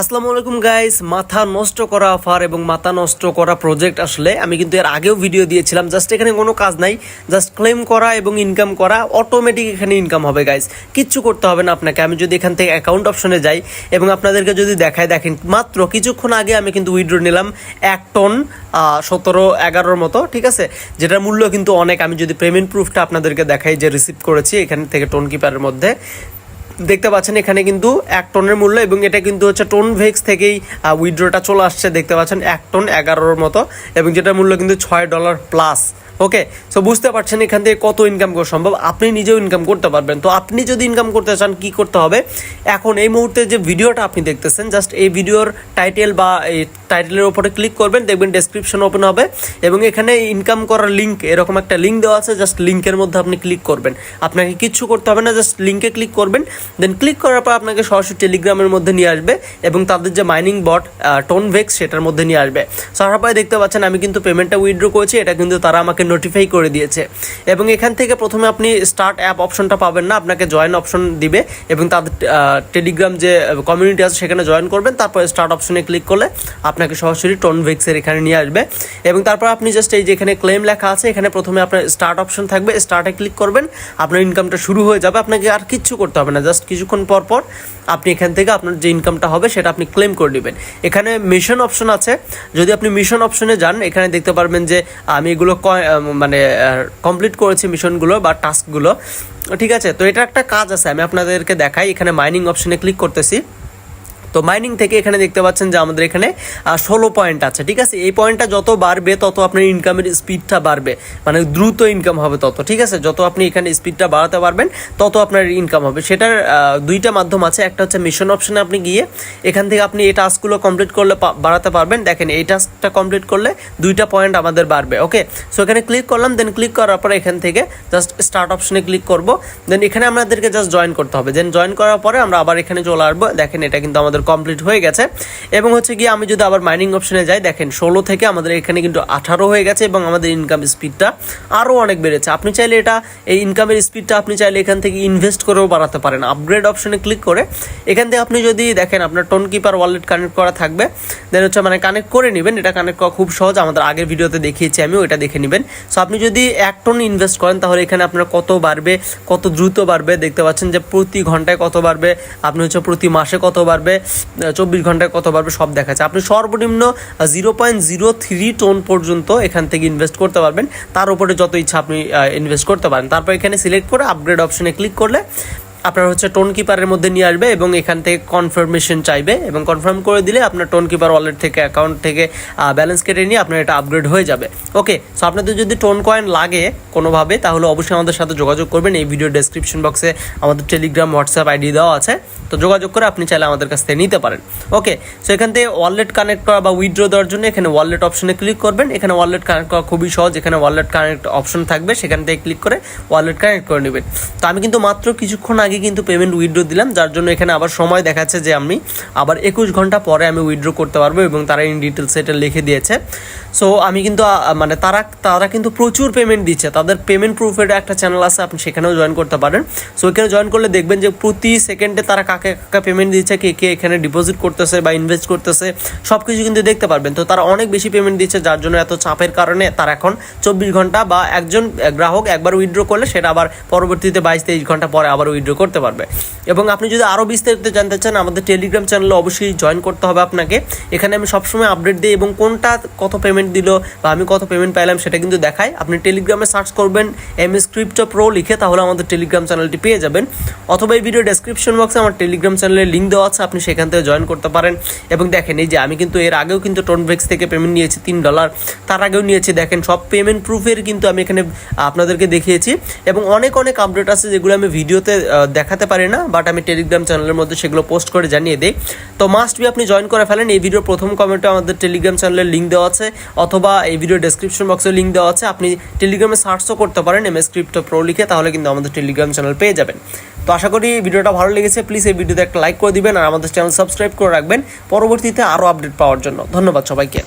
আসসালামু আলাইকুম গাইস মাথা নষ্ট করা অফার এবং মাথা নষ্ট করা প্রজেক্ট আসলে আমি কিন্তু এর আগেও ভিডিও দিয়েছিলাম। জাস্ট এখানে কোনো কাজ নাই। জাস্ট ক্লেম করা এবং ইনকাম করা অটোমেটিক এখানে ইনকাম হবে গাইস কিচ্ছু করতে হবে না আপনাকে। আমি যদি এখান থেকে অ্যাকাউন্ট অপশনে যাই এবং আপনাদেরকে যদি দেখায় দেখেন, মাত্র কিছুক্ষণ আগে আমি কিন্তু উইড্রো নিলাম এক টন সতেরো, এগারোর মতো, ঠিক আছে? যেটার মূল্য কিন্তু অনেক। আমি যদি পেমেন্ট প্রুফটা আপনাদেরকে দেখাই যে রিসিভ করেছি এখান থেকে টোন কিপারের মধ্যে। দেখতে পাচ্ছেন এখানে কিন্তু এক টনের মূল্য এবং এটা কিন্তু হচ্ছে টোন ভেক্স থেকেই উইড্রোটা চলে আসছে। দেখতে পাচ্ছেন এক টন এগারোর মতো এবং যেটা মূল্য কিন্তু ছয় ডলার প্লাস ওকে সো বুঝতে পারছেন এখান থেকে কত ইনকাম করা সম্ভব। আপনি নিজেও ইনকাম করতে পারবেন। তো আপনি যদি ইনকাম করতে চান, কি করতে হবে? এখন এই মুহূর্তে যে ভিডিওটা আপনি দেখতেছেন জাস্ট এই ভিডিওর টাইটেল বা এই টাইটেলের ওপরে ক্লিক করবেন, দেখবেন ডেসক্রিপশন ওপেন হবে এবং এখানে ইনকাম করার লিঙ্ক এরকম একটা লিঙ্ক দেওয়া আছে জাস্ট লিঙ্কের মধ্যে আপনি ক্লিক করবেন। আপনাকে কিচ্ছু করতে হবে না জাস্ট লিঙ্কে ক্লিক করবেন। দেন ক্লিক করার পর আপনাকে সরাসরি টেলিগ্রামের মধ্যে নিয়ে আসবে এবং তাদের যে মাইনিং বট টোন ভেক্স সেটার মধ্যে নিয়ে আসবে। সারাপায় দেখতে পাচ্ছেন, আমি কিন্তু পেমেন্টটা উইথড্র করেছি, এটা কিন্তু তারা আমাকে নোটিফাই করে দিয়েছে। এবং এখান থেকে প্রথমে আপনি স্টার্ট অ্যাপ অপশনটা পাবেন না, আপনাকে জয়েন অপশন দিবে এবং তাদের টেলিগ্রাম যে কমিউনিটি আছে সেখানে জয়েন করবেন, তারপর স্টার্ট অপশনে ক্লিক করলে আপনাকে সরাসরি টোন ভেক্সের এখানে নিয়ে আসবে। এবং তারপর আপনি জাস্ট এই যে এখানে ক্লেম লেখা আছে, এখানে প্রথমে আপনার স্টার্ট অপশন থাকবে স্টার্টে ক্লিক করবেন, আপনার ইনকামটা শুরু হয়ে যাবে, আপনাকে আর কিচ্ছু করতে হবে না জাস্ট কিছুক্ষণ পর পর আপনি এখান থেকে আপনার যে ইনকামটা হবে সেটা আপনি ক্লেম করে নেবেন। এখানে মিশন অপশন আছে, যদি আপনি মিশন অপশনে যান, এখানে দেখতে পারবেন যে, আমি এগুলো মানে কমপ্লিট করেছি মিশনগুলো বা টাস্কগুলো ঠিক আছে, তো এটা একটা কাজ আছে, আমি আপনাদেরকে দেখাই। এখানে মাইনিং অপশনে ক্লিক করতেছি। তো মাইনিং থেকে এখানে দেখতে পাচ্ছেন যে আমাদের এখানে ষোলো পয়েন্ট আছে, ঠিক আছে? এই পয়েন্টটা যত বাড়বে, তত আপনার ইনকামের স্পিডটা বাড়বে। মানে দ্রুত ইনকাম হবে তত, ঠিক আছে? যত আপনি এখানে স্পিডটা বাড়াতে পারবেন, তত আপনার ইনকাম হবে। সেটার দুইটা মাধ্যম আছে। একটা হচ্ছে মিশন অপশানে আপনি গিয়ে এখান থেকে আপনি এই টাস্কগুলো কমপ্লিট করলে বাড়াতে পারবেন। দেখেন, এই টাস্কটা কমপ্লিট করলে দুইটা পয়েন্ট আমাদের বাড়বে ওকে সো এখানে ক্লিক করলাম দেন ক্লিক করার পরে এখান থেকে জাস্ট স্টার্ট অপশনে ক্লিক করব। দেন এখানে আমাদেরকে জাস্ট জয়েন করতে হবে। দেন জয়েন করার পরে আমরা আবার এখানে চলে আসব। দেখেন, এটা কিন্তু আমাদের কমপ্লিট হয়ে গেছে। এবং হচ্ছে গিয়ে আমি যদি আবার মাইনিং অপশনে যাই, দেখেন ষোলো থেকে আমাদের এখানে কিন্তু আঠারো হয়ে গেছে এবং আমাদের ইনকাম স্পিডটা আরও অনেক বেড়েছে। আপনি চাইলে এটা, এই ইনকামের স্পিডটা আপনি চাইলে এখান থেকে ইনভেস্ট করেও বাড়াতে পারেন। আপগ্রেড অপশনে ক্লিক করে এখান থেকে আপনি যদি দেখেন আপনার টোন কিপার ওয়ালেট কানেক্ট করা থাকবে দেন হচ্ছে মানে কানেক্ট করে নেবেন। এটা কানেক্ট করা খুব সহজ, আমাদের আগের ভিডিওতে দেখিয়েছি আমি, ওইটা দেখে নেবেন। সো আপনি যদি এক টন ইনভেস্ট করেন, তাহলে এখানে আপনার কত বাড়বে, কত দ্রুত বাড়বে, দেখতে পাচ্ছেন যে প্রতি ঘন্টায় কত বাড়বে, আপনি হচ্ছে প্রতি মাসে কত বাড়বে চব্বিশ ঘন্টায় কত বাড়বে সব দেখাচ্ছে। আপনি সর্বনিম্ন zero point zero three ton পর্যন্ত এখান থেকে ইনভেস্ট করতে পারবেন। তার উপরে যত ইচ্ছা আপনি ইনভেস্ট করতে পারেন। তারপর এখানে সিলেক্ট করে আপগ্রেড অপশনে ক্লিক করলে আপনার হচ্ছে টোন কিপারের মধ্যে নিয়ে আসবে এবং এখান থেকে কনফার্মেশন চাইবে এবং কনফার্ম করে দিলে আপনার টোন কিপার ওয়ালেট থেকে অ্যাকাউন্ট থেকে ব্যালেন্স কেটে নিয়ে আপনার এটা আপগ্রেড হয়ে যাবে। ওকে সো আপনাদের যদি টোন কয়েন লাগে কোনোভাবে, তাহলে অবশ্যই আমাদের সাথে যোগাযোগ করবেন। এই ভিডিও ডেসক্রিপশন বক্সে আমাদের টেলিগ্রাম হোয়াটসঅ্যাপ আইডি দেওয়া আছে। তো যোগাযোগ করে আপনি চাইলে আমাদের কাছ থেকে নিতে পারেন। ওকে সো এখান থেকে ওয়ালেট কানেক্ট করা বা উইথড্র দেওয়ার জন্য এখানে ওয়ালেট অপশনে ক্লিক করবেন। এখানে ওয়ালেট কানেক্ট করা খুবই সহজ। এখানে ওয়ালেট কানেক্ট অপশন থাকবে। সেখান থেকে ক্লিক করে ওয়ালেট কানেক্ট করে নেবেন। তো আমি কিন্তু মাত্র কিছুক্ষণ আগে কিন্তু পেমেন্ট উইথড্র দিলাম, যার জন্য এখানে আবার সময় দেখাচ্ছে যে আমি আবার একুশ ঘণ্টা পরে আমি উইথড্র করতে পারব এবং তারা ইন ডিটেলস এটা লিখে দিয়েছে। সো আমি কিন্তু মানে তারা তারা কিন্তু প্রচুর পেমেন্ট দিচ্ছে। তাদের পেমেন্ট প্রুফের একটা চ্যানেল আছে, আপনি সেখানেও জয়েন করতে পারেন। সো এখানে জয়েন করলে দেখবেন যে প্রতি সেকেন্ডে তারা কাকে কাকে পেমেন্ট দিচ্ছে, কে কে এখানে ডিপোজিট করতেছে বা ইনভেস্ট করতেছে সব কিছু কিন্তু দেখতে পারবেন। তো তারা অনেক বেশি পেমেন্ট দিচ্ছে, যার জন্য এত চাপের কারণে তারা এখন চব্বিশ ঘণ্টা বা একজন গ্রাহক একবার উইথড্র করলে সেটা আবার পরবর্তীতে বাইশ, তেইশ ঘণ্টা পরে আবার উইথড্র করতে পারবে। এবং আপনি যদি আরও বিস্তারিত জানতে চান, আমাদের টেলিগ্রাম চ্যানেলে অবশ্যই জয়েন করতে হবে আপনাকে। এখানে আমি সবসময় আপডেট দিই এবং কোনটা কত পেমেন্ট দিল বা আমি কত পেমেন্ট পাইলাম সেটা কিন্তু দেখাই। আপনি টেলিগ্রামে সার্চ করবেন এম এস ক্রিপ্টো প্রো লিখে তাহলে আমাদের টেলিগ্রাম চ্যানেলটি পেয়ে যাবেন। অথবা এই ভিডিও ডেসক্রিপশন বক্সে আমার টেলিগ্রাম চ্যানেলের লিঙ্ক দেওয়া আছে, আপনি সেখান থেকে জয়েন করতে পারেন। এবং দেখেন, এই যে আমি কিন্তু এর আগেও কিন্তু টোনভেক্স থেকে পেমেন্ট নিয়েছি তিন ডলার তার আগেও নিয়েছি। দেখেন, সব পেমেন্ট প্রুফের কিন্তু আমি এখানে আপনাদেরকে দেখিয়েছি। এবং অনেক অনেক আপডেট আছে যেগুলো আমি ভিডিওতে দেখাতে পারি না বাট আমি টেলিগ্রাম চ্যানেলের মধ্যে সেগুলো পোস্ট করে জানিয়ে দিই। তো মাস্ট বি আপনি জয়েন করে ফেলেন। এই ভিডিওর প্রথম কমেন্টে আমাদের টেলিগ্রাম চ্যানেলের লিঙ্ক দেওয়া আছে, অথবা এই ভিডিও ডেসক্রিপশন বক্সে লিঙ্ক দেওয়া আছে। আপনি টেলিগ্রামে সার্চও করতে পারেন এম এস ক্রিপ্টো প্রো লিখে, তাহলে কিন্তু আমাদের টেলিগ্রাম চ্যানেল পেয়ে যাবেন। তো আশা করি ভিডিওটা ভালো লেগেছে। প্লিজ এই ভিডিওতে একটা লাইক করে দিবেন, আর আমাদের চ্যানেল সাবস্ক্রাইব করে রাখবেন। পরবর্তীতে আরও আপডেট পাওয়ার জন্য। ধন্যবাদ সবাইকে।